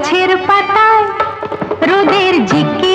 গাছের পাতায় রোদের ঝিকে